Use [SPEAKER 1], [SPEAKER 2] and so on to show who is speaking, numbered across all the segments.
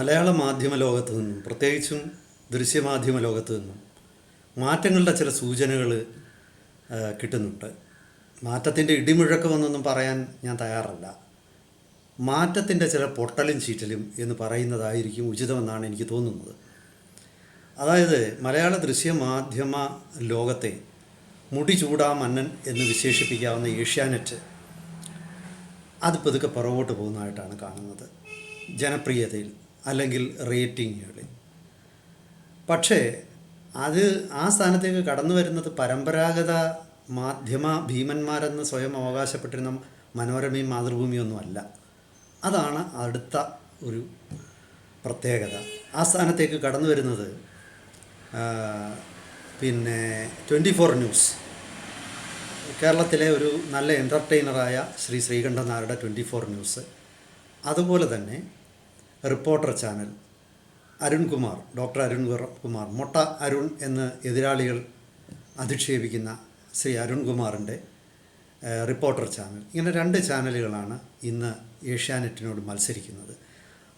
[SPEAKER 1] മലയാള മാധ്യമ ലോകത്ത് നിന്നും പ്രത്യേകിച്ചും ദൃശ്യമാധ്യമ ലോകത്ത് നിന്നും മാറ്റങ്ങളുടെ ചില സൂചനകൾ കിട്ടുന്നുണ്ട്. മാറ്റത്തിന്റെ ഇടിമുഴക്കമെന്നൊന്നും പറയാൻ ഞാൻ തയ്യാറല്ല. മാറ്റത്തിന്റെ ചില പൊട്ടലും ചീറ്റലും എന്ന് പറയുന്നതായിരിക്കും ഉചിതമെന്നാണ് എനിക്ക് തോന്നുന്നത്. അതായത് മലയാള ദൃശ്യമാധ്യമ ലോകത്തെ മുടി ചൂടാ മന്നൻ എന്ന് വിശേഷിപ്പിക്കാവുന്ന ഏഷ്യാനെറ്റ് അത് പതുക്കെ പുറകോട്ട് പോകുന്നതായിട്ടാണ് കാണുന്നത്. ജനപ്രിയതയിൽ. അല്ലെങ്കിൽ റേറ്റിങ്ങുകളിൽ പക്ഷേ അത് ആ സ്ഥാനത്തേക്ക് കടന്നു വരുന്നത് പരമ്പരാഗത മാധ്യമ ഭീമന്മാരെന്ന് സ്വയം അവകാശപ്പെട്ടിരുന്ന മനോരമയും മാതൃഭൂമിയൊന്നുമല്ല അതാണ് അടുത്ത ഒരു പ്രത്യേകത. ആ സ്ഥാനത്തേക്ക് കടന്നു വരുന്നത് പിന്നെ ട്വന്റി ഫോർ ന്യൂസ്. കേരളത്തിലെ ഒരു നല്ല എന്റർടൈനറായ ശ്രീ ശ്രീകണ്ഠൻ നായരുടെ ട്വന്റി ഫോർ ന്യൂസ്. അതുപോലെ തന്നെ reporter channel. Arunkumar doctor Arun Kumar. മൊട്ട അരുൺ എന്ന് എതിരാളികൾ അധിക്ഷേപിക്കുന്ന ശ്രീ അരുൺകുമാറിന്റെ റിപ്പോർട്ടർ ചാനൽ. ഇങ്ങനെ രണ്ട് ചാനലുകളാണ് ഇന്ന് ഏഷ്യാനെറ്റിനോട് മത്സരിക്കുന്നത്.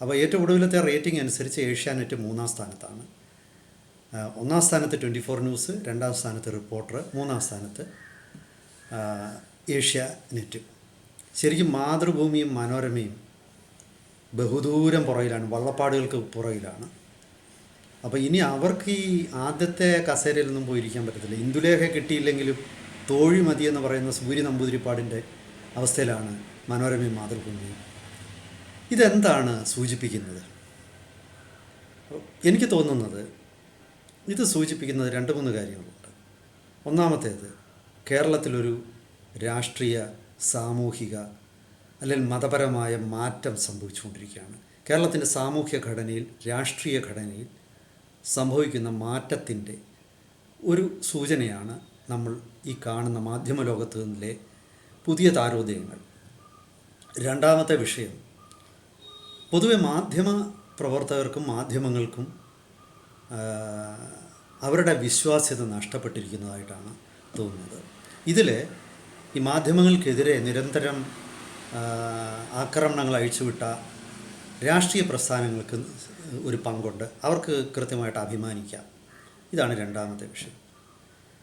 [SPEAKER 1] അപ്പോൾ ഏറ്റവും ഒടുവിലത്തെ റേറ്റിംഗ് അനുസരിച്ച് ഏഷ്യാനെറ്റ് മൂന്നാം സ്ഥാനത്താണ്. ഒന്നാം സ്ഥാനത്ത് ട്വന്റി ഫോർ ന്യൂസ് രണ്ടാം സ്ഥാനത്ത് റിപ്പോർട്ടർ മൂന്നാം സ്ഥാനത്ത് ഏഷ്യാനെറ്റ്. ശരിക്കും മാതൃഭൂമിയും മനോരമയും ബഹുദൂരം പുറകിലാണ് വള്ളപ്പാടുകൾക്ക് പുറകിലാണ്. അപ്പോൾ ഇനി അവർക്ക് ഈ ആദ്യത്തെ കസേരയിലൊന്നും പോയിരിക്കാൻ പറ്റത്തില്ല. ഇന്ദുലേഖ കിട്ടിയില്ലെങ്കിലും തോഴി മതി എന്ന് പറയുന്ന സൂര്യ നമ്പൂതിരിപ്പാടിന്റെ അവസ്ഥയിലാണ് മനോരമ മാതൃഭൂമി ഇതെന്താണ് സൂചിപ്പിക്കുന്നത്? എനിക്ക് തോന്നുന്നത് ഇത് സൂചിപ്പിക്കുന്നത് രണ്ട് മൂന്ന് കാര്യങ്ങളുണ്ട്. ഒന്നാമത്തേത് കേരളത്തിലൊരു രാഷ്ട്രീയ സാമൂഹിക അല്ലെങ്കിൽ മതപരമായ മാറ്റം സംഭവിച്ചുകൊണ്ടിരിക്കുകയാണ്. കേരളത്തിന്റെ സാമൂഹ്യ ഘടനയിൽ രാഷ്ട്രീയ ഘടനയിൽ സംഭവിക്കുന്ന മാറ്റത്തിന്റെ ഒരു സൂചനയാണ് നമ്മൾ ഈ കാണുന്ന മാധ്യമ ലോകത്ത് നിന്നിലെ പുതിയ താരോദയങ്ങൾ. രണ്ടാമത്തെ വിഷയം പൊതുവെ മാധ്യമ പ്രവർത്തകർക്കും മാധ്യമങ്ങൾക്കും അവരുടെ വിശ്വാസ്യത നഷ്ടപ്പെട്ടിരിക്കുന്നതായിട്ടാണ് തോന്നുന്നത്. ഇതിൽ ഈ മാധ്യമങ്ങൾക്കെതിരെ നിരന്തരം ആക്രമണങ്ങൾ അഴിച്ചുവിട്ട രാഷ്ട്രീയ പ്രസ്ഥാനങ്ങൾക്ക് ഒരു പങ്കുണ്ട്. അവർക്ക് കൃത്യമായിട്ട് അഭിമാനിക്കാം. ഇതാണ് രണ്ടാമത്തെ വിഷയം.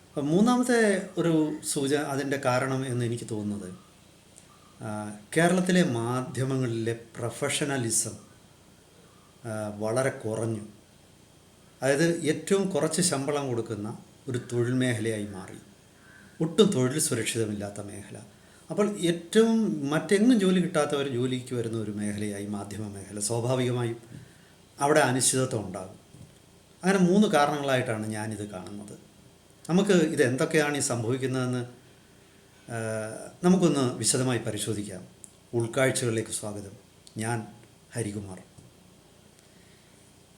[SPEAKER 1] അപ്പം മൂന്നാമത്തെ ഒരു സൂച അതിന്റെ കാരണം എന്ന് എനിക്ക് തോന്നുന്നത് കേരളത്തിലെ മാധ്യമങ്ങളിലെ പ്രൊഫഷണലിസം വളരെ കുറഞ്ഞു. അതായത് ഏറ്റവും കുറച്ച് ശമ്പളം കൊടുക്കുന്ന ഒരു തൊഴിൽ മേഖലയായി മാറി. ഒട്ടും തൊഴിൽ സുരക്ഷിതമില്ലാത്ത മേഖല. അപ്പോൾ ഏറ്റവും മറ്റെങ്ങും ജോലി കിട്ടാത്തവർ ജോലിക്ക് വരുന്ന ഒരു മേഖലയായി മാധ്യമ മേഖല. സ്വാഭാവികമായും അവിടെ അനിശ്ചിതത്വം ഉണ്ടാകും. അങ്ങനെ മൂന്ന് കാരണങ്ങളായിട്ടാണ് ഞാനിത് കാണുന്നത്. നമുക്ക് ഇത് എന്തൊക്കെയാണ് ഈ സംഭവിക്കുന്നതെന്ന് നമുക്കൊന്ന് വിശദമായി പരിശോധിക്കാം. ഉൾക്കാഴ്ചകളിലേക്ക് സ്വാഗതം. ഞാൻ ഹരികുമാർ.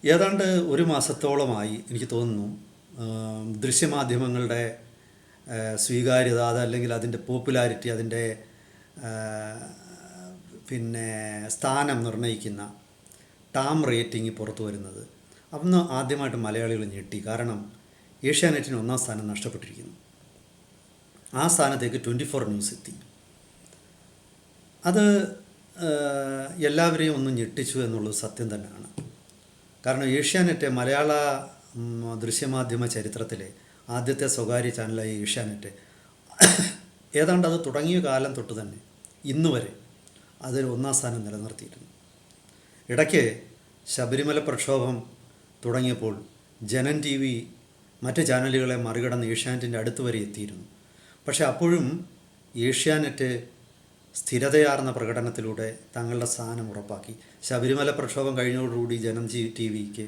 [SPEAKER 1] ഏതാണ്ട് ഒരു മാസത്തോളമായി എനിക്ക് തോന്നുന്നു ദൃശ്യമാധ്യമങ്ങളുടെ സ്വീകാര്യത അതല്ലെങ്കിൽ അതിന്റെ പോപ്പുലാരിറ്റി അതിന്റെ പിന്നെ സ്ഥാനം നിർണയിക്കുന്ന ടാം റേറ്റിംഗ് പുറത്തു വരുന്നത്. അന്ന് ആദ്യമായിട്ട് മലയാളികൾ ഞെട്ടി. കാരണം ഏഷ്യാനെറ്റിന് ഒന്നാം സ്ഥാനം നഷ്ടപ്പെട്ടിരിക്കുന്നു. ആ സ്ഥാനത്തേക്ക് ട്വന്റി ഫോർ ന്യൂസ് എത്തി. അത് എല്ലാവരെയും ഒന്ന് ഞെട്ടിച്ചു എന്നുള്ളത് സത്യം തന്നെയാണ്. കാരണം ഏഷ്യാനെറ്റ് മലയാള ദൃശ്യമാധ്യമ ചരിത്രത്തിലെ ആദ്യത്തെ സ്വകാര്യ ചാനലായി ഏഷ്യാനെറ്റ്. ഏതാണ്ട് അത് തുടങ്ങിയ കാലം തൊട്ട് തന്നെ ഇന്ന് വരെ അതിൽ ഒന്നാം സ്ഥാനം നിലനിർത്തിയിരുന്നു ഇടയ്ക്ക് ശബരിമല പ്രക്ഷോഭം തുടങ്ങിയപ്പോൾ ജനൻ ടി വി മറ്റ് ചാനലുകളെ മറികടന്ന് ഏഷ്യാനെറ്റിന്റെ അടുത്ത് വരെ എത്തിയിരുന്നു. പക്ഷേ അപ്പോഴും ഏഷ്യാനെറ്റ് സ്ഥിരതയാർന്ന പ്രകടനത്തിലൂടെ തങ്ങളുടെ സ്ഥാനം ഉറപ്പാക്കി. ശബരിമല പ്രക്ഷോഭം കഴിഞ്ഞതോടുകൂടി ജനം ജി ടി വിക്ക്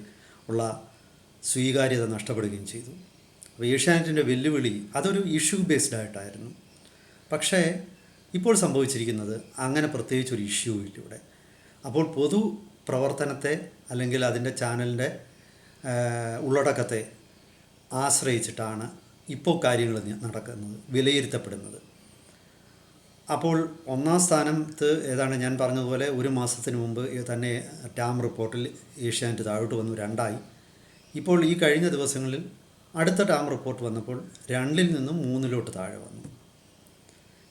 [SPEAKER 1] ഉള്ള സ്വീകാര്യത നഷ്ടപ്പെടുകയും ചെയ്തു. അപ്പോൾ ഏഷ്യാനെറ്റിന്റെ വെല്ലുവിളി അതൊരു ഇഷ്യൂ ബേസ്ഡ് ആയിട്ടായിരുന്നു. പക്ഷേ ഇപ്പോൾ സംഭവിച്ചിരിക്കുന്നത് അങ്ങനെ പ്രത്യേകിച്ച് ഒരു ഇഷ്യൂ ഇല്ല ഇവിടെ. അപ്പോൾ പൊതു പ്രവർത്തനത്തെ അല്ലെങ്കിൽ അതിന്റെ ചാനലിന്റെ ഉള്ളടക്കത്തെ ആശ്രയിച്ചിട്ടാണ് ഇപ്പോൾ കാര്യങ്ങൾ നടക്കുന്നത് വിലയിരുത്തപ്പെടുന്നത്. അപ്പോൾ ഒന്നാം സ്ഥാനത്ത് ഏതാണ് ഞാൻ പറഞ്ഞതുപോലെ ഒരു മാസത്തിന് മുമ്പ് തന്നെ ടാം റിപ്പോർട്ടിൽ ഏഷ്യാനെറ്റ് താഴോട്ട് വന്നു രണ്ടായി. ഇപ്പോൾ ഈ കഴിഞ്ഞ ദിവസങ്ങളിൽ അടുത്ത ടാം റിപ്പോർട്ട് വന്നപ്പോൾ രണ്ടിൽ നിന്നും മൂന്നിലോട്ട് താഴെ വന്നു.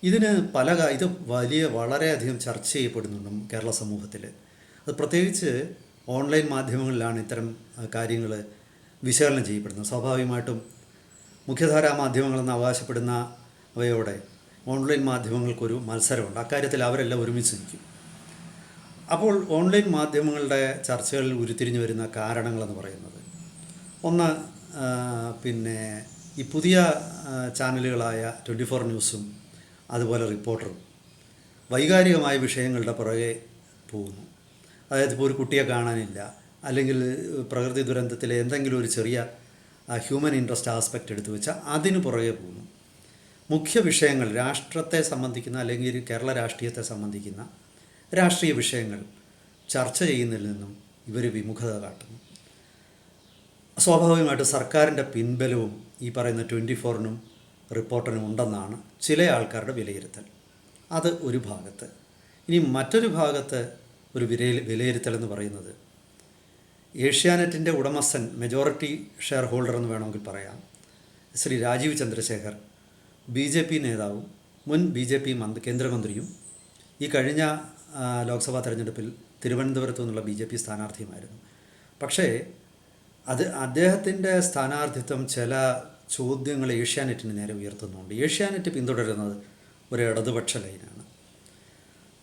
[SPEAKER 1] ഇതിന് പല ഇത് വലിയ വളരെയധികം ചർച്ച ചെയ്യപ്പെടുന്നുണ്ട് കേരള സമൂഹത്തിൽ അത് പ്രത്യേകിച്ച് ഓൺലൈൻ മാധ്യമങ്ങളിലാണ് ഇത്തരം കാര്യങ്ങൾ വിശകലനം ചെയ്യപ്പെടുന്നത്. സ്വാഭാവികമായിട്ടും മുഖ്യധാരാ മാധ്യമങ്ങളെന്ന് അവകാശപ്പെടുന്ന അവയോടെ ഓൺലൈൻ മാധ്യമങ്ങൾക്കൊരു മത്സരമുണ്ട്. അക്കാര്യത്തിൽ അവരെല്ലാം ഒരുമിച്ച് നിൽക്കും. അപ്പോൾ ഓൺലൈൻ മാധ്യമങ്ങളുടെ ചർച്ചകളിൽ ഉരുത്തിരിഞ്ഞു വരുന്ന കാരണങ്ങളെന്ന് പറയുന്നത്. ഒന്ന് പിന്നെ ഈ പുതിയ ചാനലുകളായ ട്വന്റി ഫോർ ന്യൂസും അതുപോലെ റിപ്പോർട്ടറും വൈകാരികമായ വിഷയങ്ങളുടെ പുറകെ പോകുന്നു. അതായത് ഇപ്പോൾ ഒരു കുട്ടിയെ കാണാനില്ല അല്ലെങ്കിൽ പ്രകൃതി ദുരന്തത്തിലെ എന്തെങ്കിലും ഒരു ചെറിയ ഹ്യൂമൻ ഇൻട്രസ്റ്റ് ആസ്പെക്റ്റ് എടുത്തു വെച്ചാൽ അതിന് പുറകെ പോകുന്നു. മുഖ്യ വിഷയങ്ങൾ രാഷ്ട്രത്തെ സംബന്ധിക്കുന്ന അല്ലെങ്കിൽ കേരള രാഷ്ട്രീയത്തെ സംബന്ധിക്കുന്ന രാഷ്ട്രീയ വിഷയങ്ങൾ ചർച്ച ചെയ്യുന്നതിൽ നിന്നും ഇവർ വിമുഖത കാട്ടുന്നു. സ്വാഭാവികമായിട്ട് സർക്കാരിന്റെ പിൻബലവും ഈ പറയുന്ന ട്വന്റി ഫോറിനും റിപ്പോർട്ടറിനും ഉണ്ടെന്നാണ് ചില ആൾക്കാരുടെ വിലയിരുത്തൽ. അത് ഒരു ഭാഗത്ത്. ഇനി മറ്റൊരു ഭാഗത്ത് ഒരു വിലയിൽ വിലയിരുത്തൽ എന്ന് പറയുന്നത് ഏഷ്യാനെറ്റിന്റെ ഉടമസ്ഥൻ മെജോറിറ്റി ഷെയർ ഹോൾഡർ എന്ന് വേണമെങ്കിൽ പറയാം Shri Rajeev Chandrasekhar B J P നേതാവും മുൻ ബി ജെ പി മന്ത്രി കേന്ദ്രമന്ത്രിയും ഈ കഴിഞ്ഞ ലോക്സഭാ തെരഞ്ഞെടുപ്പിൽ തിരുവനന്തപുരത്തു നിന്നുള്ള ബി ജെ പി സ്ഥാനാർത്ഥിയുമായിരുന്നു. പക്ഷേ അത് അദ്ദേഹത്തിന്റെ സ്ഥാനാർത്ഥിത്വം ചില ചോദ്യങ്ങൾ ഏഷ്യാനെറ്റിന് നേരെ ഉയർത്തുന്നുണ്ട്. ഏഷ്യാനെറ്റ് പിന്തുടരുന്നത് ഒരു ഇടതുപക്ഷ ലൈനാണ്.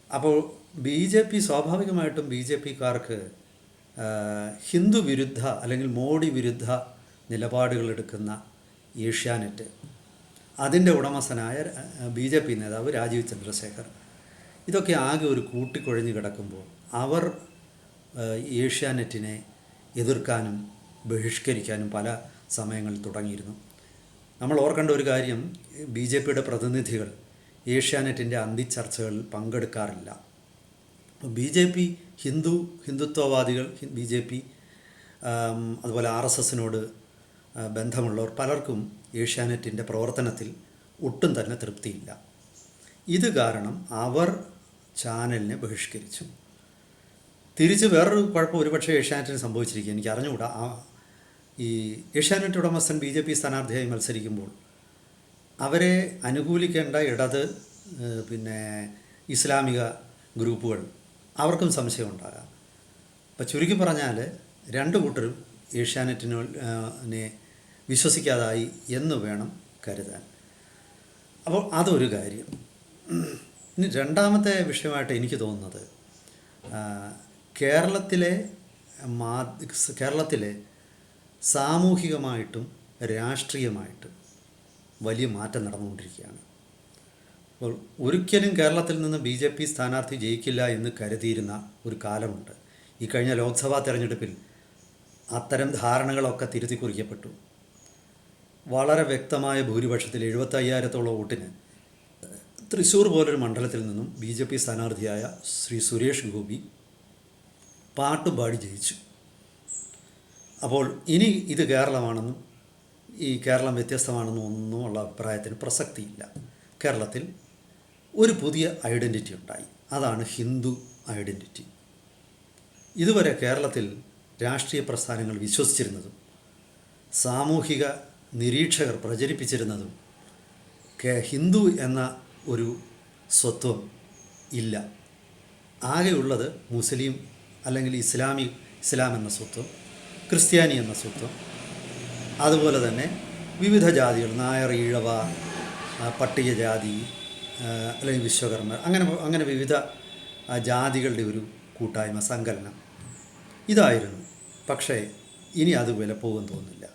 [SPEAKER 1] അപ്പോൾ ബി ജെ പി സ്വാഭാവികമായിട്ടും ബി ജെ പിക്കാർക്ക് ഹിന്ദു വിരുദ്ധ അല്ലെങ്കിൽ മോഡി വിരുദ്ധ നിലപാടുകൾ എടുക്കുന്ന ഏഷ്യാനെറ്റ് അതിന്റെ ഉടമസ്ഥനായ ബി ജെ പി നേതാവ് രാജീവ് ചന്ദ്രശേഖർ ഇതൊക്കെ ആകെ ഒരു കൂട്ടിക്കുഴഞ്ഞ് കിടക്കുമ്പോൾ അവർ ഏഷ്യാനെറ്റിനെ എതിർക്കാനും ബഹിഷ്കരിക്കാനും പല സമയങ്ങളിൽ തുടങ്ങിയിരുന്നു. നമ്മൾ ഓർക്കേണ്ട ഒരു കാര്യം ബി ജെ പിയുടെ പ്രതിനിധികൾ ഏഷ്യാനെറ്റിന്റെ അന്തിച്ചർച്ചകളിൽ പങ്കെടുക്കാറില്ല. ബി ജെ പി ഹിന്ദു ഹിന്ദുത്വവാദികൾ ബി ജെ പി അതുപോലെ ആർ എസ് എസിനോട് ബന്ധമുള്ളവർ പലർക്കും ഏഷ്യാനെറ്റിന്റെ പ്രവർത്തനത്തിൽ ഒട്ടും തന്നെ തൃപ്തിയില്ല. ഇത് കാരണം അവർ ചാനലിനെ ബഹിഷ്കരിച്ചു. തിരിച്ച് വേറൊരു കുഴപ്പം ഒരുപക്ഷെ ഏഷ്യാനെറ്റിന് സംഭവിച്ചിരിക്കുക എനിക്ക് അറിഞ്ഞുകൂടാ ആ ഈ ഏഷ്യാനെറ്റ് ഉടമസ്ഥൻ ബി ജെ പി സ്ഥാനാർത്ഥിയായി മത്സരിക്കുമ്പോൾ അവരെ അനുകൂലിക്കേണ്ട ഇടത് പിന്നെ ഇസ്ലാമിക ഗ്രൂപ്പുകൾ അവർക്കും സംശയമുണ്ടാകാം അപ്പം ചുരുക്കി പറഞ്ഞാൽ രണ്ട് കൂട്ടരും ഏഷ്യാനെറ്റിനെ വിശ്വസിക്കാതായി എന്ന് വേണം കരുതാൻ. അപ്പോൾ അതൊരു കാര്യം. ഇനി രണ്ടാമത്തെ വിഷയമായിട്ട് എനിക്ക് തോന്നുന്നത് കേരളത്തിലെ മാ കേരളത്തിലെ സാമൂഹികമായിട്ടും രാഷ്ട്രീയമായിട്ടും വലിയ മാറ്റം നടന്നുകൊണ്ടിരിക്കുകയാണ്. അപ്പോൾ ഒരിക്കലും കേരളത്തിൽ നിന്ന് ബി ജെ പി സ്ഥാനാർത്ഥി ജയിക്കില്ല എന്ന് കരുതിയിരുന്ന ഒരു കാലമുണ്ട്. ഈ കഴിഞ്ഞ ലോക്സഭാ തെരഞ്ഞെടുപ്പിൽ അത്തരം ധാരണകളൊക്കെ തിരുത്തി കുറിക്കപ്പെട്ടു. വളരെ വ്യക്തമായ ഭൂരിപക്ഷത്തിൽ എഴുപത്തയ്യായിരത്തോളം വോട്ടിന് തൃശ്ശൂർ പോലൊരു മണ്ഡലത്തിൽ നിന്നും ബി ജെ പി സ്ഥാനാർത്ഥിയായ ശ്രീ സുരേഷ് ഗോപി പാട്ടുപാടി ജയിച്ചു. അപ്പോൾ ഇനി ഇത് കേരളമാണെന്നും ഈ കേരളം വ്യത്യസ്തമാണെന്നും ഒന്നും ഉള്ള അഭിപ്രായത്തിന് പ്രസക്തിയില്ല. കേരളത്തിൽ ഒരു പുതിയ ഐഡന്റിറ്റി ഉണ്ടായി. അതാണ് ഹിന്ദു ഐഡന്റിറ്റി ഇതുവരെ കേരളത്തിൽ രാഷ്ട്രീയ പ്രസ്ഥാനങ്ങൾ വിശ്വസിച്ചിരുന്നതും സാമൂഹിക നിരീക്ഷകർ പ്രചരിപ്പിച്ചിരുന്നതും ഹിന്ദു എന്ന ഒരു സ്വത്വം ഇല്ല. ആകെയുള്ളത് മുസ്ലിം അല്ലെങ്കിൽ ഇസ്ലാമി ഇസ്ലാം എന്ന സ്വത്വം ക്രിസ്ത്യാനി എന്ന സ്വത്വം. അതുപോലെ തന്നെ വിവിധ ജാതികൾ നായർ ഈഴവ പട്ടികജാതി അല്ലെങ്കിൽ വിശ്വകർമ്മ അങ്ങനെ അങ്ങനെ വിവിധ ജാതികളുടെ ഒരു കൂട്ടായ്മ സങ്കലനം. ഇതായിരുന്നു. പക്ഷേ ഇനി അത് വില പോകും തോന്നുന്നില്ല.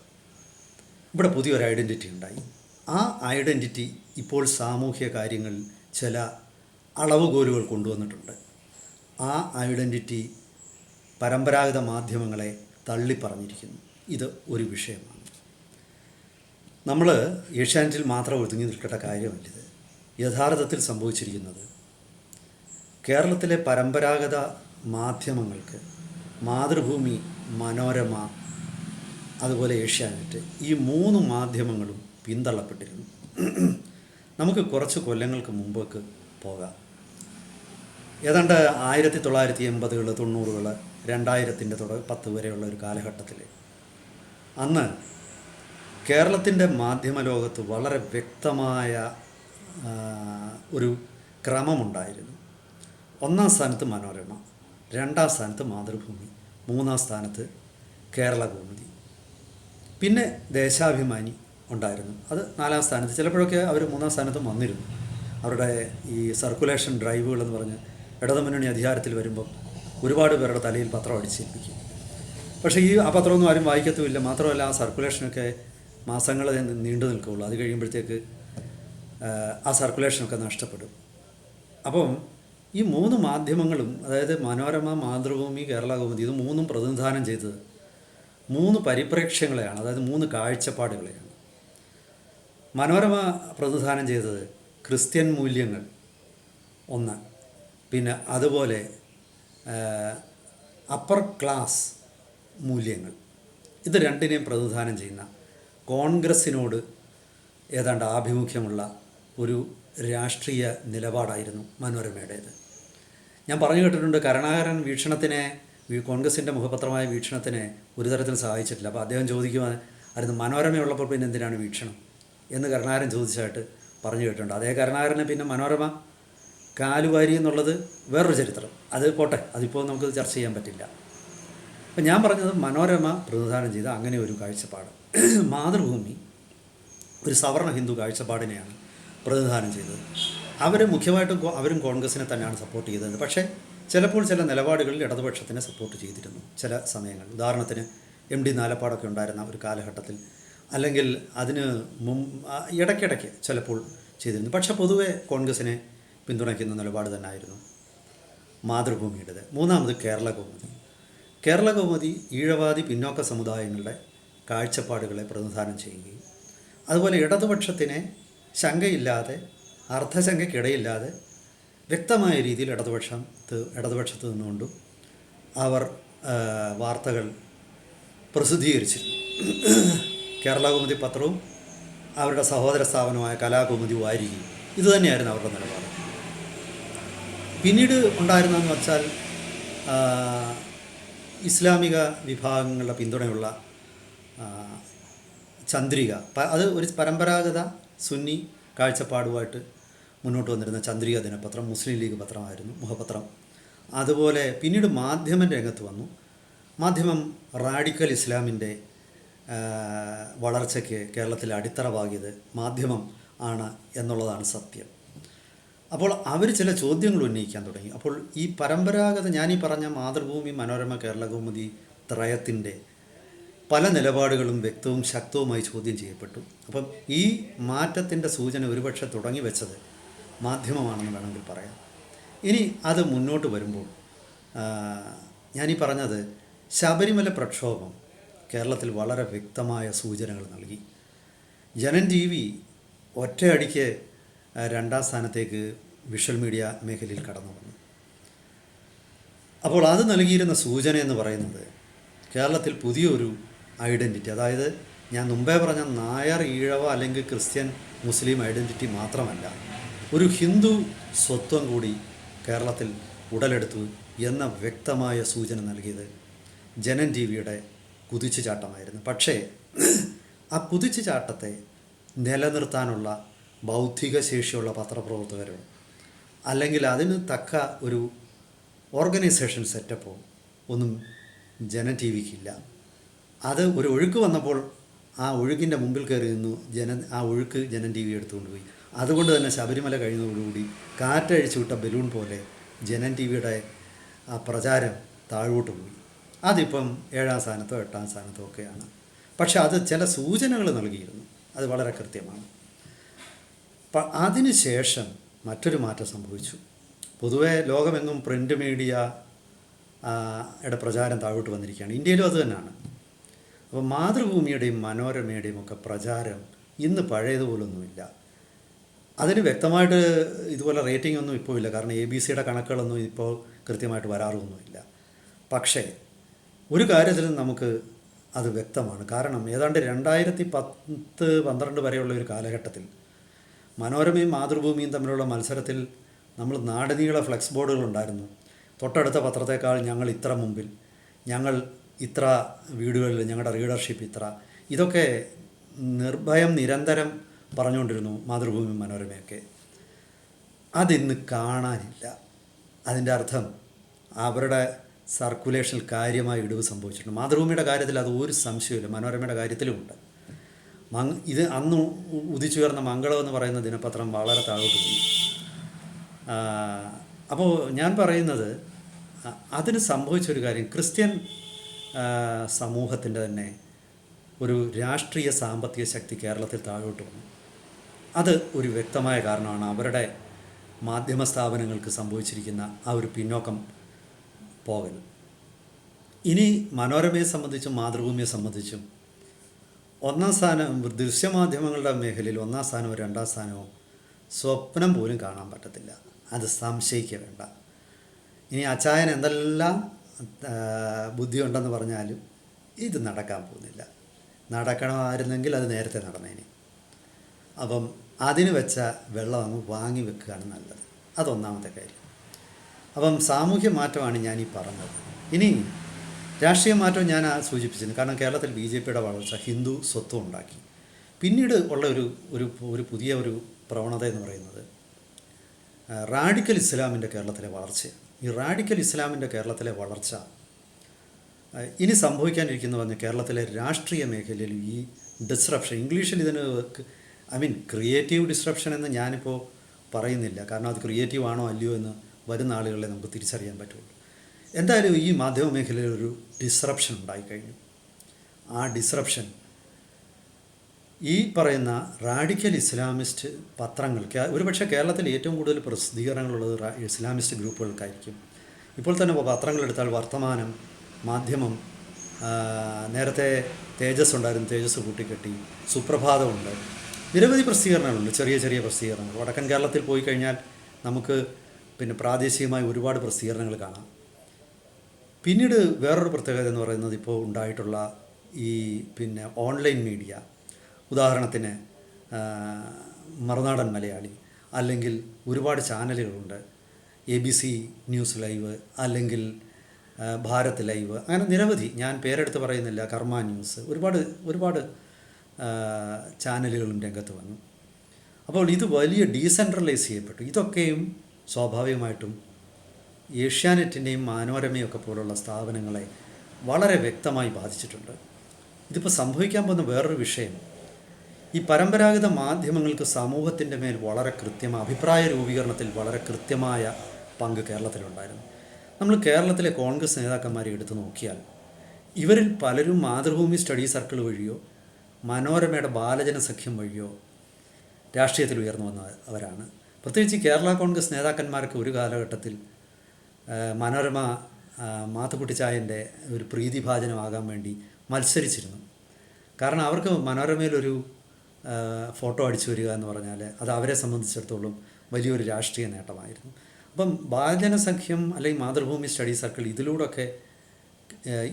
[SPEAKER 1] ഇവിടെ പുതിയൊരു ഐഡന്റിറ്റി ഉണ്ടായി. ആ ഐഡന്റിറ്റി ഇപ്പോൾ സാമൂഹ്യ കാര്യങ്ങളിൽ ചില അളവുകോലുകൾ കൊണ്ടുവന്നിട്ടുണ്ട്. ആ ഐഡന്റിറ്റി പരമ്പരാഗത മാധ്യമങ്ങളെ തള്ളിപ്പറഞ്ഞിരിക്കുന്നു. ഇത് ഒരു വിഷയമാണ്. നമ്മൾ ഏഷ്യാനെറ്റിൽ മാത്രം ഒതുങ്ങി നിൽക്കേണ്ട കാര്യമല്ലിത് യഥാർത്ഥത്തിൽ സംഭവിച്ചിരിക്കുന്നത് കേരളത്തിലെ പരമ്പരാഗത മാധ്യമങ്ങൾക്ക് മാതൃഭൂമി മനോരമ അതുപോലെ ഏഷ്യാനെറ്റ് ഈ മൂന്ന് മാധ്യമങ്ങളും പിന്തള്ളപ്പെട്ടിരുന്നു. നമുക്ക് കുറച്ച് കൊല്ലങ്ങൾക്ക് മുമ്പേക്ക് പോകാം. ഏതാണ്ട് ആയിരത്തി തൊള്ളായിരത്തി എൺപതുകൾ തൊണ്ണൂറുകൾ രണ്ടായിരത്തിന്റെ തുട പത്ത് വരെയുള്ള ഒരു കാലഘട്ടത്തിൽ. അന്ന് കേരളത്തിന്റെ മാധ്യമ ലോകത്ത് വളരെ വ്യക്തമായ ഒരു ക്രമമുണ്ടായിരുന്നു. ഒന്നാം സ്ഥാനത്ത് മനോരമ രണ്ടാം സ്ഥാനത്ത് മാതൃഭൂമി മൂന്നാം സ്ഥാനത്ത് കേരള പിന്നെ ദേശാഭിമാനി ഉണ്ടായിരുന്നു. അത് നാലാം സ്ഥാനത്ത് ചിലപ്പോഴൊക്കെ അവർ മൂന്നാം സ്ഥാനത്തും വന്നിരുന്നു. അവരുടെ ഈ സർക്കുലേഷൻ ഡ്രൈവുകൾ എന്ന് പറഞ്ഞ് ഇടതുമുന്നണി അധികാരത്തിൽ വരുമ്പം ഒരുപാട് പേരുടെ തലയിൽ പത്രം അടിച്ചേൽപ്പിക്കും പക്ഷേ ഈ ആ പത്രമൊന്നും ആരും വായിക്കത്തുമില്ല. മാത്രമല്ല ആ സർക്കുലേഷനൊക്കെ മാസങ്ങൾ നീണ്ടു നിൽക്കുകയുള്ളൂ. അത് കഴിയുമ്പോഴത്തേക്ക് ആ, സർക്കുലേഷനൊക്കെ നഷ്ടപ്പെടും. അപ്പം ഈ മൂന്ന് മാധ്യമങ്ങളും അതായത് മനോരമ മാതൃഭൂമി കേരളകൗമുദി ഇത് മൂന്നും പ്രതിനിധാനം ചെയ്തത് മൂന്ന് പരിപ്രേക്ഷ്യങ്ങളെയാണ്. അതായത് മൂന്ന് കാഴ്ചപ്പാടുകളെയാണ്. മനോരമ പ്രതിനിധാനം ചെയ്തത് ക്രിസ്ത്യൻ മൂല്യങ്ങൾ ഒന്ന്. പിന്നെ അതുപോലെ അപ്പർ ക്ലാസ് മൂല്യങ്ങൾ. ഇത് രണ്ടിനെയും പ്രതിനിധാനം ചെയ്യുന്ന കോൺഗ്രസ്സിനോട് ഏതാണ്ട് ആഭിമുഖ്യമുള്ള ഒരു രാഷ്ട്രീയ നിലപാടായിരുന്നു മനോരമയുടേത്. ഞാൻ പറഞ്ഞു കേട്ടിട്ടുണ്ട് കരുണാകരൻ വീക്ഷണത്തിനെ കോൺഗ്രസിന്റെ മുഖപത്രമായ വീക്ഷണത്തിനെ ഒരു തരത്തിലും സഹായിച്ചിട്ടില്ല. അപ്പോൾ അദ്ദേഹം ചോദിക്കുവാൻ ആയിരുന്നു മനോരമയുള്ളപ്പോൾ പിന്നെ എന്തിനാണ് വീക്ഷണം? എന്ന് കരുണാകരൻ ചോദിച്ചതായിട്ട് പറഞ്ഞു കേട്ടിട്ടുണ്ട്. അതേ കരുണാകരനെ പിന്നെ മനോരമ കാലുവാരി എന്നുള്ളത് വേറൊരു ചരിത്രം. അത് പോട്ടെ അതിപ്പോൾ നമുക്ക് ചർച്ച ചെയ്യാൻ പറ്റില്ല. അപ്പം ഞാൻ പറഞ്ഞത് മനോരമ പ്രതിദാനം ചെയ്ത അങ്ങനെ ഒരു കാഴ്ചപ്പാട്. മാതൃഭൂമി ഒരു സവർണ ഹിന്ദു കാഴ്ചപ്പാടിനെയാണ് പ്രതിദാനം ചെയ്തത്. അവർ മുഖ്യമായിട്ടും അവരും കോൺഗ്രസിനെ തന്നെയാണ് സപ്പോർട്ട് ചെയ്തത്. പക്ഷേ ചിലപ്പോൾ ചില നിലപാടുകളിൽ ഇടതുപക്ഷത്തിനെ സപ്പോർട്ട് ചെയ്തിരുന്നു. ചില സമയങ്ങൾ ഉദാഹരണത്തിന് എം ഡി നാലപ്പാടൊക്കെ ഉണ്ടായിരുന്ന ഒരു കാലഘട്ടത്തിൽ അല്ലെങ്കിൽ അതിന് മും ഇടയ്ക്കിടയ്ക്ക് ചിലപ്പോൾ ചെയ്തിരുന്നു. പക്ഷേ പൊതുവേ കോൺഗ്രസിനെ പിന്തുണയ്ക്കുന്ന നിലപാട് തന്നെയായിരുന്നു മാതൃഭൂമിയുടേത്. മൂന്നാമത് കേരളകൗമുദി കേരളകൗമുദി കേരള കൗമുദി ഈഴവാദി പിന്നോക്ക സമുദായങ്ങളുടെ കാഴ്ചപ്പാടുകളെ പ്രതിനിധാനം ചെയ്യുകയും അതുപോലെ ഇടതുപക്ഷത്തിനെ ശങ്കയില്ലാതെ അർദ്ധശങ്കയ്ക്കിടയില്ലാതെ വ്യക്തമായ രീതിയിൽ ഇടതുപക്ഷത്ത് ഇടതുപക്ഷത്ത് നിന്നുകൊണ്ടും അവർ വാർത്തകൾ പ്രസിദ്ധീകരിച്ചിരുന്നു. കേരളകൗമുദി പത്രവും അവരുടെ സഹോദര സ്ഥാപനമായ കലാകൗമുദി വാരികയും ഇതുതന്നെയായിരുന്നു അവരുടെ നിലപാട്. പിന്നീട് ഉണ്ടായിരുന്നതെന്ന് വെച്ചാൽ ഇസ്ലാമിക വിഭാഗങ്ങളുടെ പിന്തുണയുള്ള ചന്ദ്രിക. അത് ഒരു പരമ്പരാഗത സുന്നി കാഴ്ചപ്പാടുമായിട്ട് മുന്നോട്ട് വന്നിരുന്ന ചന്ദ്രിക ദിനപത്രം മുസ്ലിം ലീഗ് പത്രമായിരുന്നു മുഖപത്രം. അതുപോലെ പിന്നീട് മാധ്യമം രംഗത്ത് വന്നു. മാധ്യമം റാഡിക്കൽ ഇസ്ലാമിന്റെ വളർച്ചയ്ക്ക് കേരളത്തിൽ അടിത്തറവാകിയത് മാധ്യമം ആണ് എന്നുള്ളതാണ് സത്യം. അപ്പോൾ അവർ ചില ചോദ്യങ്ങൾ ഉന്നയിക്കാൻ തുടങ്ങി. അപ്പോൾ ഈ പരമ്പരാഗത ഞാനീ പറഞ്ഞ മാതൃഭൂമി മനോരമ കേരള കൗമുദി ത്രയത്തിന്റെ പല നിലപാടുകളും വ്യക്തവും ശക്തവുമായി ചോദ്യം ചെയ്യപ്പെട്ടു. അപ്പം ഈ മാറ്റത്തിന്റെ സൂചന ഒരുപക്ഷെ തുടങ്ങി വെച്ചത് മാധ്യമമാണെന്ന് വേണമെങ്കിൽ പറയാം. ഇനി അത് മുന്നോട്ട് വരുമ്പോൾ ഞാനീ പറഞ്ഞത് ശബരിമല പ്രക്ഷോഭം കേരളത്തിൽ വളരെ വ്യക്തമായ സൂചനകൾ നൽകി. ജനൻ ടി വി ഒറ്റയടിക്ക് രണ്ടാം സ്ഥാനത്തേക്ക് വിഷ്വൽ മീഡിയ മേഖലയിൽ കടന്നു വന്നു. അപ്പോൾ അത് നൽകിയിരുന്ന സൂചന എന്ന് പറയുന്നത് കേരളത്തിൽ പുതിയൊരു ഐഡന്റിറ്റി അതായത് ഞാൻ മുമ്പേ പറഞ്ഞ നായർ ഈഴവ അല്ലെങ്കിൽ ക്രിസ്ത്യൻ മുസ്ലിം ഐഡന്റിറ്റി മാത്രമല്ല ഒരു ഹിന്ദു സ്വത്വം കൂടി കേരളത്തിൽ ഉടലെടുത്തു എന്ന വ്യക്തമായ സൂചന നൽകിയത് ജനൻ ടി വിയുടെ കുതിച്ചുചാട്ടമായിരുന്നു. പക്ഷേ ആ കുതിച്ചുചാട്ടത്തെ നിലനിർത്താനുള്ള ബൗദ്ധിക ശേഷിയുള്ള പത്രപ്രവർത്തകരോ അല്ലെങ്കിൽ അതിന് തക്ക ഒരു ഓർഗനൈസേഷൻ സെറ്റപ്പോ ഒന്നും ജന ടി വിക്കില്ല അത് ഒരു ഒഴുക്ക് വന്നപ്പോൾ ആ ഒഴുക്കിന്റെ മുമ്പിൽ കയറി നിന്നു. ജന ആ ഒഴുക്ക് ജനൻ ടി വി എടുത്തുകൊണ്ട് പോയി. അതുകൊണ്ട് തന്നെ ശബരിമല കഴിയുന്നതോടുകൂടി കാറ്റഴിച്ചു വിട്ട ബലൂൺ പോലെ ജനൻ ടി വിയുടെ ആ പ്രചാരം താഴോട്ട് പോയി. അതിപ്പം ഏഴാം സ്ഥാനത്തോ എട്ടാം സ്ഥാനത്തോ ഒക്കെയാണ്. പക്ഷെ അത് ചില സൂചനകൾ നൽകിയിരുന്നു. അത് വളരെ കൃത്യമാണ്. അതിനുശേഷം മറ്റൊരു മാറ്റം സംഭവിച്ചു. പൊതുവെ ലോകമെങ്ങും പ്രിന്റ് മീഡിയ യുടെ പ്രചാരം താഴോട്ട് വന്നിരിക്കുകയാണ്. ഇന്ത്യയിലും അത് തന്നെയാണ്. അപ്പോൾ മാതൃഭൂമിയുടെയും മനോരമയുടെയും ഒക്കെ പ്രചാരം ഇന്ന് പഴയതുപോലൊന്നുമില്ല. അതിന് വ്യക്തമായിട്ട് ഇതുപോലെ റേറ്റിംഗ് ഒന്നും ഇപ്പോൾ ഇല്ല. കാരണം എ ബി സിയുടെ കണക്കുകളൊന്നും ഇപ്പോൾ കൃത്യമായിട്ട് വരാറൊന്നുമില്ല. പക്ഷേ ഒരു കാര്യത്തിൽ നമുക്ക് അത് വ്യക്തമാണ്. കാരണം ഏതാണ്ട് രണ്ടായിരത്തി പത്ത് പന്ത്രണ്ട് വരെയുള്ള ഒരു കാലഘട്ടത്തിൽ മനോരമയും മാതൃഭൂമിയും തമ്മിലുള്ള മത്സരത്തിൽ നമ്മൾ നാടിനീള ഫ്ലെക്സ് ബോർഡുകൾ ഉണ്ടായിരുന്നു. തൊട്ടടുത്ത പത്രത്തേക്കാൾ ഞങ്ങൾ ഇത്ര മുമ്പിൽ ഞങ്ങൾ ഇത്ര വീടുകളിൽ ഞങ്ങളുടെ റീഡർഷിപ്പ് ഇത്ര. ഇതൊക്കെ നിർഭയം നിരന്തരം പറഞ്ഞുകൊണ്ടിരുന്നു മാതൃഭൂമി മനോരമയൊക്കെ. അതിന്ന് കാണാനില്ല. അതിന്റെ അർത്ഥം അവരുടെ സർക്കുലേഷനിൽ കാര്യമായ ഇടിവ് സംഭവിച്ചിട്ടുണ്ട്. മാതൃഭൂമിയുടെ കാര്യത്തിൽ അത് ഒരു സംശയമില്ല മനോരമയുടെ കാര്യത്തിലുമുണ്ട്. മങ് ഇത് അന്ന് ഉദിച്ചുയർന്ന മംഗളം എന്ന് പറയുന്ന ദിനപത്രം വളരെ താഴോട്ട് പോയി. അപ്പോൾ ഞാൻ പറയുന്നത് അതിന് സംഭവിച്ചൊരു കാര്യം. ക്രിസ്ത്യൻ സമൂഹത്തിന്റെ തന്നെ ഒരു രാഷ്ട്രീയ സാമ്പത്തിക ശക്തി കേരളത്തിൽ താഴോട്ട് വന്നു. അത് ഒരു വ്യക്തമായ കാരണമാണ് അവരുടെ മാധ്യമ സ്ഥാപനങ്ങൾക്ക് സംഭവിച്ചിരിക്കുന്ന ആ ഒരു പിന്നോക്കം പോകൽ. ഇനി മനോരമയെ സംബന്ധിച്ചും മാതൃഭൂമിയെ സംബന്ധിച്ചും ഒന്നാം സ്ഥാനം ദൃശ്യമാധ്യമങ്ങളുടെ മേഖലയിൽ ഒന്നാം സ്ഥാനമോ രണ്ടാം സ്ഥാനമോ സ്വപ്നം പോലും കാണാൻ പറ്റത്തില്ല. അത് സംശയിക്കുക വേണ്ട. ഇനി അച്ചായൻ എന്തെല്ലാം ബുദ്ധി ബുദ്ധിയുണ്ടെന്ന് പറഞ്ഞാലും ഇത് നടക്കാൻ പോകുന്നില്ല. നടക്കണമായിരുന്നെങ്കിൽ അത് നേരത്തെ നടന്നേനെ. അപ്പം അതിന് വെച്ച വെള്ളം അങ്ങ് വാങ്ങി വെക്കുകയാണ് നല്ലത്. അതൊന്നാമത്തെ കാര്യം. അപ്പം സാമൂഹ്യ മാറ്റമാണ് ഞാൻ ഈ പറഞ്ഞത്. ഇനി രാഷ്ട്രീയ മാറ്റം ഞാൻ ആ സൂചിപ്പിച്ചിരുന്നു. കാരണം കേരളത്തിൽ ബി ജെ പിയുടെ വളർച്ച ഹിന്ദു സ്വത്വം ഉണ്ടാക്കി. പിന്നീട് ഉള്ള ഒരു ഒരു ഒരു പുതിയ ഒരു പ്രവണത എന്ന് പറയുന്നത് റാഡിക്കൽ ഇസ്ലാമിന്റെ കേരളത്തിലെ വളർച്ചയാണ് ഈ റാഡിക്കൽ ഇസ്ലാമിന്റെ കേരളത്തിലെ വളർച്ച ഇനി സംഭവിക്കാനിരിക്കുന്ന പറഞ്ഞ കേരളത്തിലെ രാഷ്ട്രീയ മേഖലയിൽ ഈ ഡിസ്റപ്ഷൻ ഇംഗ്ലീഷിൽ ഇതിന് ഐ മീൻ ക്രിയേറ്റീവ് ഡിസ്റപ്ഷൻ എന്ന് ഞാനിപ്പോൾ പറയുന്നില്ല. കാരണം അത് ക്രിയേറ്റീവ് ആണോ അല്ലയോ എന്ന് വരുന്ന ആളുകളെ നമുക്ക് തിരിച്ചറിയാൻ പറ്റുള്ളൂ. എന്തായാലും ഈ മാധ്യമ മേഖലയിൽ ഒരു ഡിസ്റപ്ഷൻ ഉണ്ടായിക്കഴിഞ്ഞു. ആ ഡിസ്റപ്ഷൻ ഈ പറയുന്ന റാഡിക്കൽ ഇസ്ലാമിസ്റ്റ് പത്രങ്ങൾക്ക് ഒരുപക്ഷെ കേരളത്തിൽ ഏറ്റവും കൂടുതൽ പ്രസിദ്ധീകരണങ്ങളുള്ളത് ഇസ്ലാമിസ്റ്റ് ഗ്രൂപ്പുകൾക്കായിരിക്കും. ഇപ്പോൾ തന്നെ പത്രങ്ങളെടുത്താൽ വർത്തമാനം മാധ്യമം നേരത്തെ തേജസ് ഉണ്ടായിരുന്നു തേജസ് കൂട്ടിക്കെട്ടി സുപ്രഭാതമുണ്ട്. നിരവധി പ്രസിദ്ധീകരണങ്ങളുണ്ട് ചെറിയ ചെറിയ പ്രസിദ്ധീകരണങ്ങൾ. വടക്കൻ കേരളത്തിൽ പോയി കഴിഞ്ഞാൽ നമുക്ക് പിന്നെ പ്രാദേശികമായി ഒരുപാട് പ്രസിദ്ധീകരണങ്ങൾ കാണാം. പിന്നീട് വേറൊരു പ്രത്യേകത എന്ന് പറയുന്നത് ഇപ്പോൾ ഉണ്ടായിട്ടുള്ള ഈ പിന്നെ ഓൺലൈൻ മീഡിയ. ഉദാഹരണത്തിന് മറുനാടൻ മലയാളി അല്ലെങ്കിൽ ഒരുപാട് ചാനലുകളുണ്ട്. A B C news live അല്ലെങ്കിൽ ഭാരത് ലൈവ് അങ്ങനെ നിരവധി. ഞാൻ പേരെടുത്ത് പറയുന്നില്ല. കർമ്മ ന്യൂസ് ഒരുപാട് ഒരുപാട് ചാനലുകളും രംഗത്ത് വന്നു. അപ്പോൾ ഇത് വലിയ ഡീസെൻട്രലൈസ് ചെയ്യപ്പെട്ടു. ഇതൊക്കെയും സ്വാഭാവികമായിട്ടും ഏഷ്യാനെറ്റിന്റെയും മാനോരമയും ഒക്കെ പോലുള്ള സ്ഥാപനങ്ങളെ വളരെ വ്യക്തമായി ബാധിച്ചിട്ടുണ്ട്. ഇതിപ്പോൾ സംഭവിക്കാൻ പോകുന്ന വേറൊരു വിഷയം. ഈ പരമ്പരാഗത മാധ്യമങ്ങൾക്ക് സമൂഹത്തിന്റെ മേൽ വളരെ കൃത്യമായ അഭിപ്രായ രൂപീകരണത്തിൽ വളരെ കൃത്യമായ പങ്ക് കേരളത്തിലുണ്ടായിരുന്നു. നമ്മൾ കേരളത്തിലെ കോൺഗ്രസ് നേതാക്കന്മാരെ എടുത്തു നോക്കിയാൽ ഇവരിൽ പലരും മാതൃഭൂമി സ്റ്റഡി സർക്കിൾ വഴിയോ മനോരമയുടെ ബാലജന സഖ്യം വഴിയോ രാഷ്ട്രീയത്തിൽ ഉയർന്നു വന്നവരാണ്. പ്രത്യേകിച്ച് കേരള കോൺഗ്രസ് നേതാക്കന്മാർക്ക് ഒരു കാലഘട്ടത്തിൽ മനോരമ മാത്തുക്കുട്ടിച്ചായന്റെ ഒരു പ്രീതിഭാജനമാകാൻ വേണ്ടി മത്സരിച്ചിരുന്നു. കാരണം അവർക്ക് മനോരമയിലൊരു ഫോട്ടോ അടിച്ചു വരിക എന്ന് പറഞ്ഞാൽ അത് അവരെ സംബന്ധിച്ചിടത്തോളം വലിയൊരു രാഷ്ട്രീയ നേട്ടമായിരുന്നു. അപ്പം ബാലജന സഖ്യം അല്ലെങ്കിൽ മാതൃഭൂമി സ്റ്റഡി സർക്കിൾ ഇതിലൂടെയൊക്കെ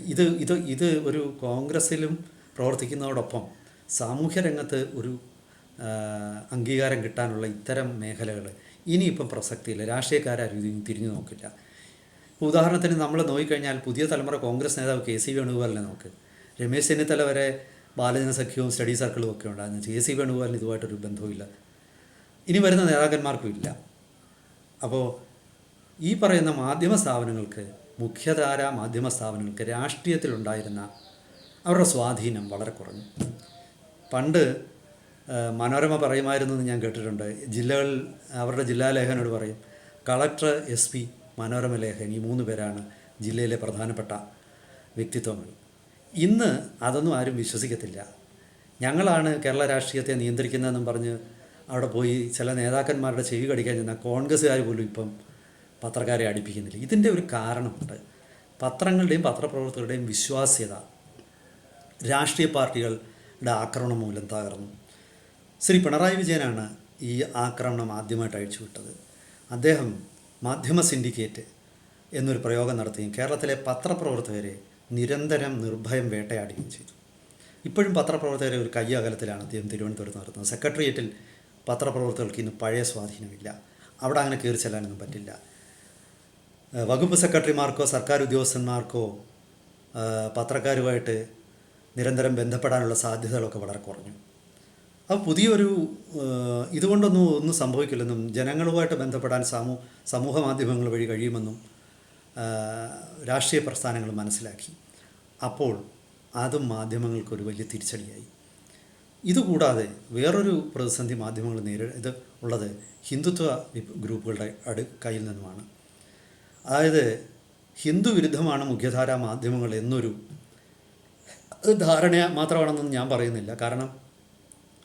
[SPEAKER 1] ഇത് ഇത് ഇത് ഒരു കോൺഗ്രസ്സിലും പ്രവർത്തിക്കുന്നതോടൊപ്പം സാമൂഹ്യ രംഗത്ത് ഒരു അംഗീകാരം കിട്ടാനുള്ള ഇത്തരം മേഖലകൾ ഇനിയിപ്പം പ്രസക്തിയില്ല. രാഷ്ട്രീയക്കാരും തിരിഞ്ഞു നോക്കില്ല. ഉദാഹരണത്തിന് നമ്മൾ നോക്കിക്കഴിഞ്ഞാൽ പുതിയ തലമുറ കോൺഗ്രസ് നേതാവ് കെ സി വേണുഗോപാലിനെ നോക്ക്. രമേശ് ചെന്നിത്തല വരെ ബാലജന സഖ്യവും സ്റ്റഡി സർക്കിളും ഒക്കെ ഉണ്ടായിരുന്നു. കെ സി വേണുഗോപാലിന് ഇതുമായിട്ടൊരു ബന്ധവുമില്ല. ഇനി വരുന്ന നേതാക്കന്മാർക്കും ഇല്ല. അപ്പോൾ ഈ പറയുന്ന മാധ്യമ സ്ഥാപനങ്ങൾക്ക് മുഖ്യധാര മാധ്യമ സ്ഥാപനങ്ങൾക്ക് രാഷ്ട്രീയത്തിലുണ്ടായിരുന്ന അവരുടെ സ്വാധീനം വളരെ കുറഞ്ഞു. പണ്ട് മനോരമ പറയുമായിരുന്നു എന്ന് ഞാൻ കേട്ടിട്ടുണ്ട്. ജില്ലകൾ അവരുടെ ജില്ലാ ലേഖനോട് പറയും കളക്ടർ എസ് പി മനോരമ ലേഖൻ ഈ മൂന്ന് പേരാണ് ജില്ലയിലെ പ്രധാനപ്പെട്ട വ്യക്തിത്വങ്ങൾ. ഇന്ന് അതൊന്നും ആരും വിശ്വസിക്കത്തില്ല. ഞങ്ങളാണ് കേരള രാഷ്ട്രീയത്തെ നിയന്ത്രിക്കുന്നതെന്നും പറഞ്ഞ് അവിടെ പോയി ചില നേതാക്കന്മാരുടെ ചെവി കടിക്കാൻ ചെന്നാൽ കോൺഗ്രസ്സുകാർ പോലും ഇപ്പം പത്രക്കാരെ അടുപ്പിക്കുന്നില്ല. ഇതിന്റെ ഒരു കാരണമുണ്ട്. പത്രങ്ങളുടെയും പത്രപ്രവർത്തകരുടെയും വിശ്വാസ്യത. രാഷ്ട്രീയ പാർട്ടികളുടെ ആക്രമണം മൂലം തകർന്നു. ശ്രീ പിണറായി വിജയനാണ് ഈ ആക്രമണം ആദ്യമായിട്ട് അഴിച്ചുവിട്ടത്. അദ്ദേഹം മാധ്യമ സിൻഡിക്കേറ്റ് എന്നൊരു പ്രയോഗം നടത്തുകയും കേരളത്തിലെ പത്രപ്രവർത്തകരെ നിരന്തരം നിർഭയം വേട്ടയാടുകയും ചെയ്തു. ഇപ്പോഴും പത്രപ്രവർത്തകരെ ഒരു കയ്യകലത്തിലാണ് അദ്ദേഹം തിരുവനന്തപുരത്ത് നടത്തുന്നത്. സെക്രട്ടേറിയറ്റിൽ പത്രപ്രവർത്തകർക്ക് ഇന്ന് പഴയ സ്വാധീനമില്ല. അവിടെ അങ്ങനെ കയറി ചെല്ലാനൊന്നും പറ്റില്ല. വകുപ്പ് സെക്രട്ടറിമാർക്കോ സർക്കാർ ഉദ്യോഗസ്ഥന്മാർക്കോ പത്രക്കാരുമായിട്ട് നിരന്തരം ബന്ധപ്പെടാനുള്ള സാധ്യതകളൊക്കെ വളരെ കുറഞ്ഞു. അപ്പോൾ പുതിയൊരു ഇതുകൊണ്ടൊന്നും ഒന്നും സംഭവിക്കില്ലെന്നും ജനങ്ങളുമായിട്ട് ബന്ധപ്പെടാൻ സമൂ സമൂഹ മാധ്യമങ്ങൾ വഴി കഴിയുമെന്നും ആ, രാഷ്ട്രീയ പ്രസ്ഥാനങ്ങൾ മനസ്സിലാക്കി. അപ്പോൾ അതും മാധ്യമങ്ങൾക്കൊരു വലിയ തിരിച്ചടിയായി. ഇതുകൂടാതെ വേറൊരു പ്രതിസന്ധി മാധ്യമങ്ങൾ നേരിട ഇത് ഉള്ളത് ഹിന്ദുത്വ ഗ്രൂപ്പുകളുടെ അടു കയ്യിൽ നിന്നുമാണ്. അതായത് ഹിന്ദു വിരുദ്ധമാണ് മുഖ്യധാരാ മാധ്യമങ്ങൾ എന്നൊരു ധാരണ മാത്രമാണെന്നൊന്നും ഞാൻ പറയുന്നില്ല. കാരണം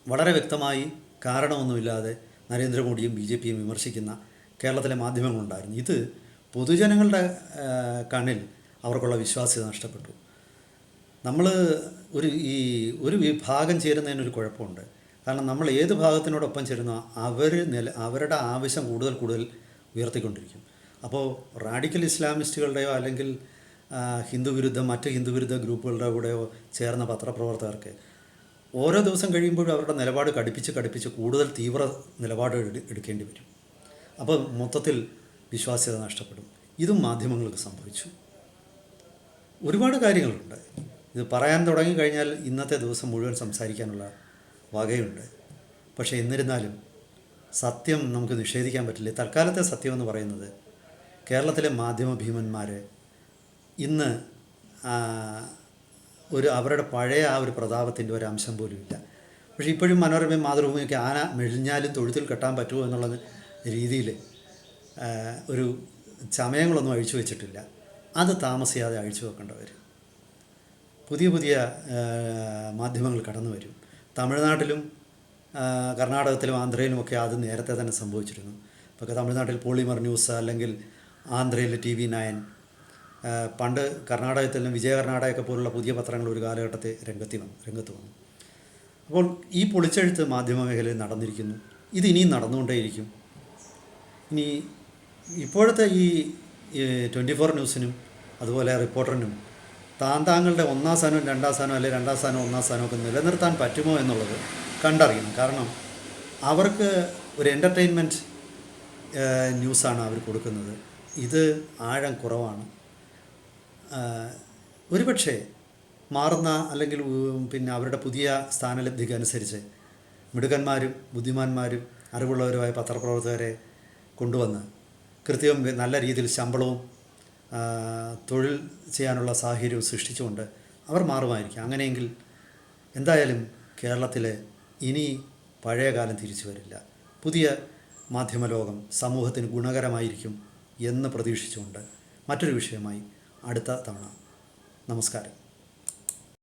[SPEAKER 1] വളരെ വ്യക്തമായി കാരണമൊന്നുമില്ലാതെ നരേന്ദ്രമോദിയും ബി ജെ പിയും വിമർശിക്കുന്ന കേരളത്തിലെ മാധ്യമങ്ങളുണ്ടായിരുന്നു. ഇത് പൊതുജനങ്ങളുടെ കണ്ണിൽ അവർക്കുള്ള വിശ്വാസ്യത നഷ്ടപ്പെട്ടു. നമ്മൾ ഒരു ഈ ഒരു വിഭാഗം ചേരുന്നതിനൊരു കുഴപ്പമുണ്ട്. കാരണം നമ്മൾ ഏത് ഭാഗത്തിനോടൊപ്പം ചേരുന്നോ അവർ നില അവരുടെ ആവശ്യം കൂടുതൽ കൂടുതൽ ഉയർത്തിക്കൊണ്ടിരിക്കും. അപ്പോൾ റാഡിക്കൽ ഇസ്ലാമിസ്റ്റുകളുടെയോ അല്ലെങ്കിൽ ഹിന്ദു വിരുദ്ധ മറ്റ് ഹിന്ദു വിരുദ്ധ ഗ്രൂപ്പുകളുടെ കൂടെയോ ചേർന്ന പത്രപ്രവർത്തകർക്ക് ഓരോ ദിവസം കഴിയുമ്പോഴും അവരുടെ നിലപാട് കടുപ്പിച്ച് കടുപ്പിച്ച് കൂടുതൽ തീവ്ര നിലപാട് എടു- എടുക്കേണ്ടി വരും. അപ്പോൾ മൊത്തത്തിൽ വിശ്വാസ്യത നഷ്ടപ്പെടും. ഇതും മാധ്യമങ്ങൾക്ക് സംഭവിച്ചു. ഒരുപാട് കാര്യങ്ങളുണ്ട്. ഇത് പറയാൻ തുടങ്ങിക്കഴിഞ്ഞാൽ ഇന്നത്തെ ദിവസം മുഴുവൻ സംസാരിക്കാനുള്ള വകയുണ്ട്. പക്ഷേ എന്നിരുന്നാലും സത്യം നമുക്ക് നിഷേധിക്കാൻ പറ്റില്ല. തൽക്കാലത്തെ സത്യം എന്ന് പറയുന്നത് കേരളത്തിലെ മാധ്യമ ഭീമന്മാർ ഇന്ന് ഒരു അവരുടെ പഴയ ആ ഒരു പ്രതാപത്തിന്റെ ഒരു അംശം പോലും ഇല്ല. പക്ഷേ ഇപ്പോഴും മനോരമയും മാതൃഭൂമിയൊക്കെ ആന മെഴിഞ്ഞാലും തൊഴുത്തിൽ കെട്ടാൻ പറ്റുമോ എന്നുള്ള രീതിയിൽ ഒരു ചമയങ്ങളൊന്നും അഴിച്ചു വെച്ചിട്ടില്ല. അത് താമസിയാതെ അഴിച്ചു വെക്കേണ്ടവർ പുതിയ പുതിയ മാധ്യമങ്ങൾ കടന്നു വരും. തമിഴ്നാട്ടിലും കർണാടകത്തിലും ആന്ധ്രയിലും ഒക്കെ അത് നേരത്തെ തന്നെ സംഭവിച്ചിരുന്നു. ഇപ്പോൾ തമിഴ്നാട്ടിൽ പോളിമർ ന്യൂസ് അല്ലെങ്കിൽ ആന്ധ്രയിൽ ടി വി നയൻ പണ്ട് കർണാടകത്തിലും വിജയ കർണാടകയൊക്കെ പോലുള്ള പുതിയ പത്രങ്ങൾ ഒരു കാലഘട്ടത്തെ രംഗത്തി വന്നു രംഗത്ത് വന്നു. അപ്പോൾ ഈ പൊളിച്ചെഴുത്ത് മാധ്യമ മേഖലയിൽ നടന്നിരിക്കുന്നു. ഇത് ഇനിയും നടന്നുകൊണ്ടേയിരിക്കും. ഇനി ഇപ്പോഴത്തെ ഈ ട്വന്റി ഫോർ ന്യൂസിനും അതുപോലെ റിപ്പോർട്ടറിനും താൻ താങ്കളുടെ ഒന്നാം സ്ഥാനവും രണ്ടാം സ്ഥാനവും അല്ലെങ്കിൽ രണ്ടാം സ്ഥാനവും ഒന്നാം സ്ഥാനവും ഒക്കെ നിലനിർത്താൻ പറ്റുമോ എന്നുള്ളത് കണ്ടറിയണം. കാരണം അവർക്ക് ഒരു എന്റർടൈൻമെന്റ് ന്യൂസാണ് അവർ കൊടുക്കുന്നത്. ഇത് ആഴം കുറവാണ്. ഒരുപക്ഷെ മാറുന്ന അല്ലെങ്കിൽ പിന്നെ അവരുടെ പുതിയ സ്ഥാനലബ്ധിക്ക് അനുസരിച്ച് മിടുക്കന്മാരും ബുദ്ധിമാന്മാരും അറിവുള്ളവരുമായ പത്രപ്രവർത്തകരെ കൊണ്ടുവന്ന് കൃത്യവും നല്ല രീതിയിൽ ശമ്പളവും തൊഴിൽ ചെയ്യാനുള്ള സാഹചര്യവും സൃഷ്ടിച്ചുകൊണ്ട് അവർ മാറുമായിരിക്കും. അങ്ങനെയെങ്കിൽ എന്തായാലും കേരളത്തിൽ ഇനി പഴയ കാലം തിരിച്ചു വരില്ല. പുതിയ മാധ്യമലോകം സമൂഹത്തിന് ഗുണകരമായിരിക്കും എന്ന് പ്രതീക്ഷിച്ചുകൊണ്ട് മറ്റൊരു വിഷയമായി അടുത്ത തവണ. നമസ്കാരം.